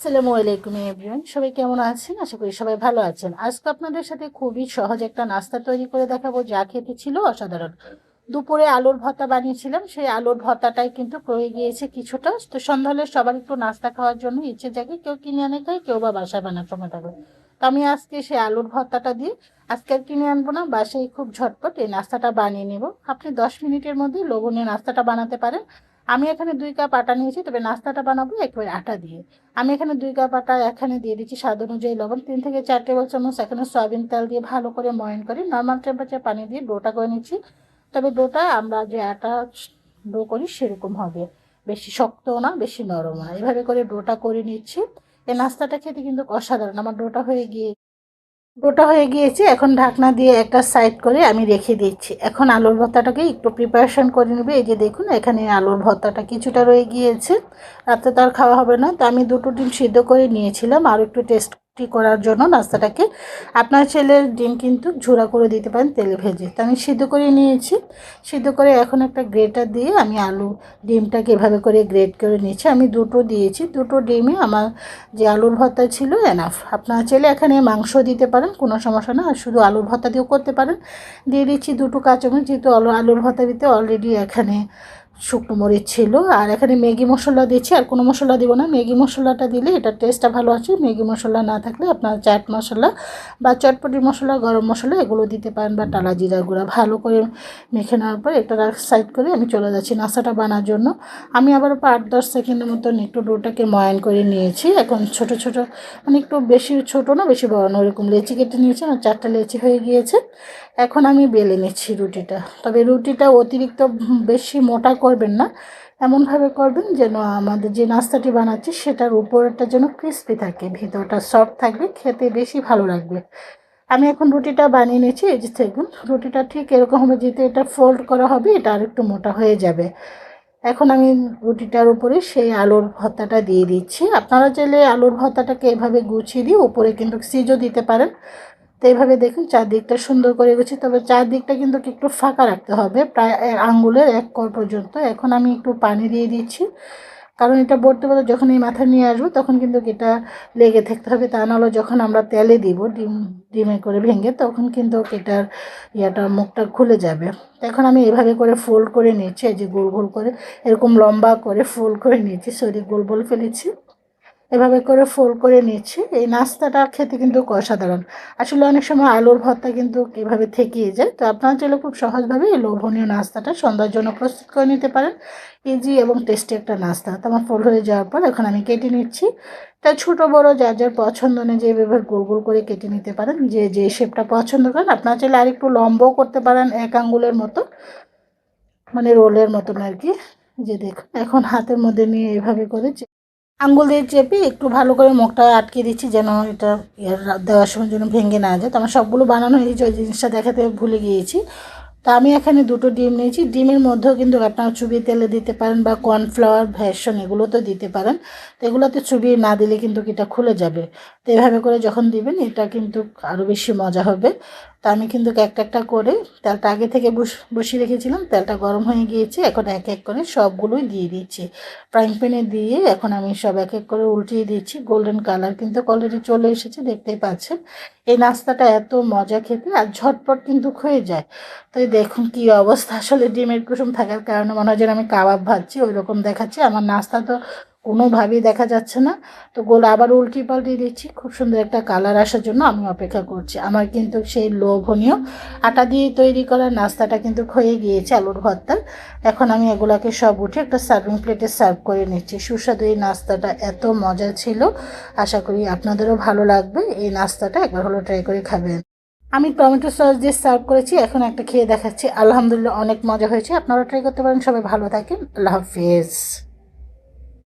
আসসালামু আলাইকুম এভরিওয়ান সবাই কেমন আছেন? আশা করি সবাই ভালো আছেন। আজকে আপনাদের সাথে খুবই সহজ একটা নাস্তা তৈরি করে দেখাবো, যা খেতে ছিল অসাধারণ। দুপুরে আলুর ভর্তা বানিয়েছিলাম, সেই আলুর ভর্তাটাই কিন্তু রয়ে গিয়েছে কিছুটা। তো সন্ধ্যা হলে সবার একটু নাস্তা খাওয়ার জন্য ইচ্ছে জাগে, কেউ কিনে আনে খায়, কেউ বা বাসায় বানাতে থাকে তো আমি আজকে সেই আলুর ভর্তাটা দিয়ে আজকে আর কিনে আনব না, বাসায় খুব ঝটপট এই নাস্তাটা বানিয়ে নেব। আপনি দশ মিনিটের মধ্যে লবণীয় নাস্তাটা বানাতে পারেন। আমি এখানে দুই কাপ আটা নিয়েছি, তবে নাস্তাটা বানাবো একেবারে আটা দিয়ে। আমি এখানে দুই কাপ আটা এখানে দিয়ে দিচ্ছি স্বাদ অনুযায়ী লবণ। তিন থেকে চার টেবিল চামচ এখানে সয়াবিন তেল দিয়ে ভালো করে ময়ন করে নর্মাল টেম্পারেচার পানি দিয়ে ডোটা করে নিচ্ছি। তবে ডোটা আমরা যে আটা ডো করি সেরকম হবে। বেশি শক্তও না, বেশি নরমও না। এভাবে করে ডোটা করে নিচ্ছি। এই নাস্তাটা খেতে কিন্তু অসাধারণ। আমার ডোটা হয়ে গিয়ে ডোটা হয়ে গিয়েছে, এখন ঢাকনা দিয়ে একটা সাইড করে আমি রেখে দিচ্ছি। এখন আলুর ভর্তাটাকে একটু প্রিপারেশন করে নেবে। এই যে দেখুন, এখানে আলুর ভর্তাটা কিছুটা রয়ে গিয়েছে। রাতে তো খাওয়া হবে না। তো আমি দুটো ডিম সিদ্ধ করে নিয়েছিলাম, আর একটু টেস্টি করার জন্য নাস্তাটাকে আপনার ছেলের ডিম কিন্তু ঝুরা করে দিতে পারেন তেলে ভেজে। তো আমি সিদ্ধ করে নিয়েছি। সিদ্ধ করে এখন একটা গ্রেটার দিয়ে আমি আলু ডিমটাকে এভাবে করে গ্রেট করে নিয়েছি। আমি দুটো দিয়েছি। দুটো ডিমে আমার যে আলুর ভর্তা ছিল এনাফ আপনার ছেলে এখানে মাংস দিতে পারেন, কোনো সমস্যা না। আর শুধু আলুর ভর্তা দিয়েও করতে পারেন। দিয়ে দিচ্ছি দুটো কাঁচামরিচ, যেহেতু আলু, আলুর ভর্তা দিতে অলরেডি এখানে শুকনো মরিচ ছিল, আর এখানে ম্যাগি মশলা দিচ্ছি আর কোনো মশলা দিব না। ম্যাগি মশলাটা দিলে এটার টেস্টটা ভালো আছে ম্যাগি মশলা না থাকলে আপনার চাট মশলা বা চটপটি মশলা, গরম মশলা, এগুলো দিতে পারেন বা টালা জিরা গুঁড়া ভালো করে মেখে নেওয়ার পর এটা সাইড করে আমি চলে যাচ্ছি নাস্তাটা বানার জন্য। আমি আবার আট দশ সেকেন্ডের মতন একটু ডোটাকে ময়ান করে নিয়েছি। এখন ছোট ছোট মানে একটু বেশি ছোট না, বেশি বড় না, ওরকম লেচি কেটে নিয়েছি, আমার চারটা লেচি হয়ে গিয়েছে। এখন আমি বেলে নিচ্ছি রুটিটা। তবে রুটিটা অতিরিক্ত বেশি মোটা করবেন না। এমনভাবে করবেন যেন আমাদের যে নাস্তাটি বানাচ্ছি সেটার উপরটা যেন ক্রিস্পি থাকে, ভিতরটা সফট থাকবে, খেতে বেশি ভালো লাগবে। আমি এখন রুটিটা বানিয়ে নিয়েছি, এই যে দেখুন, রুটিটা ঠিক এরকম হবে যেহেতু এটা ফোল্ড করা হবে, এটা আরেকটু মোটা হয়ে যাবে। এখন আমি রুটিটার উপরে সেই আলুর ভর্তাটা দিয়ে দিচ্ছি। আপনারা চাইলে আলুর ভর্তাটাকে এভাবে গুছিয়ে দিয়ে উপরে কিন্তু সিজও দিতে পারেন। তো এইভাবে দেখুন চারদিকটা সুন্দর করে গেছি তবে চারদিকটা কিন্তু একটু ফাঁকা রাখতে হবে। প্রায় আঙ্গুলের এক কর পর্যন্ত। এখন আমি একটু পানি দিয়ে দিচ্ছি। কারণ এটা বলতে বলতে যখন এই মাথায় নিয়ে আসব, তখন কিন্তু এটা লেগে থাকতে হবে। তা নাহলে যখন আমরা তেলে দিব, ডিম, ডিমে করে ভেঙে, তখন কিন্তু এটার ইয়াটা, মুখটা খুলে যাবে। এখন আমি এভাবে করে ফোল্ড করে নিচ্ছি। এই যে গোল গোল করে, এরকম লম্বা করে ফোল্ড করে নিয়েছি সরি, গোল গোল ফেলেছি। এভাবে করে ফোল্ড করে নিচ্ছি। এই নাস্তাটা খেতে কিন্তু অসাধারণ। আসলে অনেক সময় আলুর ভর্তা কিন্তু এভাবে থেকেই যায়। তো আপনারা চাইলে খুব সহজভাবে এই লোভনীয় নাস্তাটা সন্ধ্যার জন্য প্রস্তুত করে নিতে পারেন। ইজি এবং টেস্টি একটা নাস্তা। তো আমার ফোল্ড হয়ে যাওয়ার পর এখন আমি কেটে নিচ্ছি। তা ছোটো, বড়ো, যার যার পছন্দ অনুযায়ী এভাবে গোল গোল করে কেটে নিতে পারেন। যে যে শেপটা পছন্দ করেন। আপনারা চাইলে আরেকটু লম্বও করতে পারেন এক আঙ্গুলের মতো। মানে রোলের মতন আর কি। যে দেখুন, এখন হাতের মধ্যে নিয়ে এভাবে করে আঙ্গুল দিয়ে চেপে একটু ভালো করে মুখটা আটকে দিচ্ছি যেন এটা দেওয়ার সময় যেন ভেঙে না যায়। তো আমার সবগুলো বানানো হয়েছে ওই জিনিসটা দেখাতে ভুলে গিয়েছি। তা আমি এখানে দুটো ডিম নিয়েছি। ডিমের মধ্যেও কিন্তু আপনারা চুবিয়ে তেলে দিতে পারেন বা কর্নফ্লাওয়ার ভ্যাসন এগুলো তো দিতে পারেন। তো এগুলোতে চুবিয়ে না দিলে কিন্তু এটা খুলে যাবে। তো এভাবে করে যখন দিবেন, এটা কিন্তু আরও বেশি মজা হবে। তা আমি কিন্তু একটা একটা করে তেলটা আগে থেকে বসিয়ে রেখেছিলাম, তেলটা গরম হয়ে গিয়েছে, এখন এক এক করে সবগুলোই দিয়ে দিচ্ছি। ফ্রাইং প্যানে দিয়ে এখন আমি সব এক এক করে উল্টিয়ে দিচ্ছি, গোল্ডেন কালার কিন্তু অলরেডি চলে এসেছে, দেখতেই পাচ্ছেন। এই নাস্তাটা এত মজা খেতে আর ঝটপট কিন্তু হয়ে যায়। তো দেখুন কি অবস্থা, আসলে ডিমের কুসুম থাকার কারণে মনে হয় যেন আমি কাবাব ভাজছি ওই রকম দেখাচ্ছি। আমার নাস্তা তো কোনোভাবেই দেখা যাচ্ছে না। তো গোল আবার উল্টি পাল্টি দিচ্ছি। খুব সুন্দর একটা কালার আসার জন্য আমি অপেক্ষা করছি। আমার কিন্তু সেই লোভনীয় আটা দিয়ে তৈরি করা নাস্তাটা কিন্তু হয়ে গিয়েছে আলুর ভর্তার এখন আমি এগুলাকে সব উঠে একটা সার্ভিং প্লেটে সার্ভ করে নিচ্ছি। সুস্বাদু এই নাস্তাটা এত মজা ছিল। আশা করি আপনাদেরও ভালো লাগবে। এই নাস্তাটা একবার হলো ট্রাই করে খাবেন। আমি টমেটো সস দিয়ে সার্ভ করেছি। এখন একটা খেয়ে দেখাচ্ছি। আলহামদুলিল্লাহ অনেক মজা হয়েছে। আপনারা ট্রাই করতে পারেন। সবাই ভালো থাকেন। আল্লাহ হাফিজ।